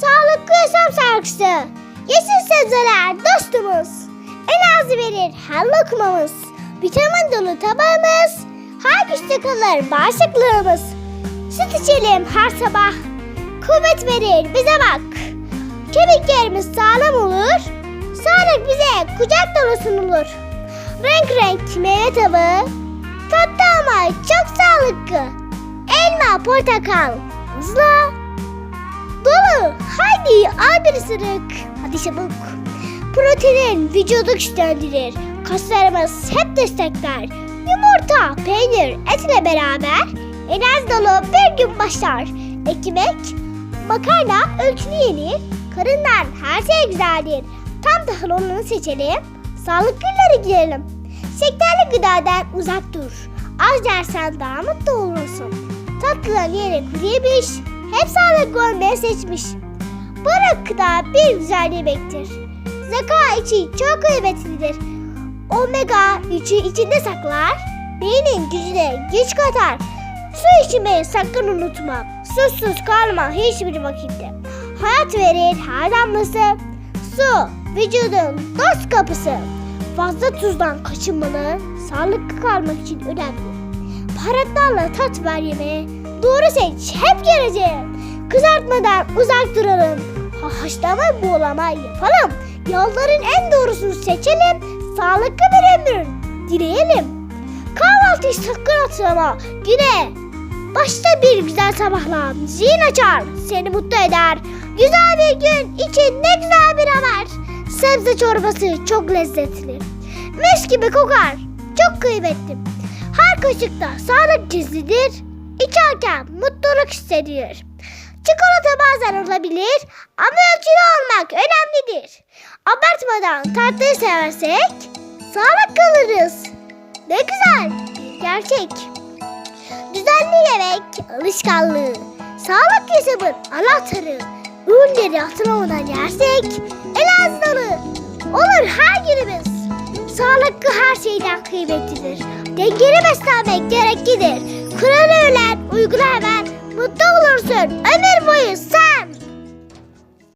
Sağlıklı yaşam şarkısı. Yeşil sebzeler dostumuz. Enerji verir her lokmamız. Vitamin dolu tabağımız. Her güçte kalır bağışıklığımız. Süt içelim her sabah. Kuvvet verir bize bak. Kemiklerimiz sağlam olur. Sağlık bize kucak dolu sunulur. Renk renk meyve tabağı. Tatlı ama çok sağlıklı. Elma, portakal, muzla. Dolu. Haydi al bir ısırık. Hadi çabuk. Protein vücudu güçlendirir. Kaslarımız hep destekler. Yumurta, peynir, etle beraber enerji dolu bir gün başlar. Ekmek, makarna ölçülü yenir. Karından her şey güzeldir. Tam tahıl olanı seçelim. Sağlıklıları girelim. Şekerli gıdadan uzak dur. Az yersen daha mutlu olursun. Tatlılar yiyerek yemiş. Hep sağlıklı olmayı seçmiş. Barak gıda bir güzel yemektir. Zeka için çok kıymetlidir. Omega 3'ü içinde saklar. Beynin gücüne güç katar. Su içmeyi sakın unutma. Susuz kalma hiçbir vakitte. Hayat verir her damlası. Su vücudun dost kapısı. Fazla tuzdan kaçınmalı. Sağlıklı kalmak için önemli. Baharatlarla tat ver yemeğe. Doğru seç hep geleceğim. Kızartmadan uzak duralım. Ha, haşlama buğulama yapalım. Yolların en doğrusunu seçelim. Sağlıklı bir ömür dileyelim. Kahvaltıyı sakın atlama. Güne başta bir güzel sabahla zihin açar. Seni mutlu eder. Güzel bir gün için ne güzel bir haber. Sebze çorbası çok lezzetli. Mis gibi kokar. Çok kıymetli. Her kaşıkta sağlık gizlidir. İçerken mutluluk hissedilir. Çikolata bazen olabilir ama ölçülü olmak önemlidir. Abartmadan tatlıyı seversek sağlık kalırız. Ne güzel. Gerçek. Düzenli yemek alışkanlığı. Sağlık yaşamın anahtarı. Ürünleri hatırlamadan yersek el ağızları olur her günümüz. Sağlıklı her şeyden kıymetlidir. Dengeli beslenmek gereklidir. Uygula hemen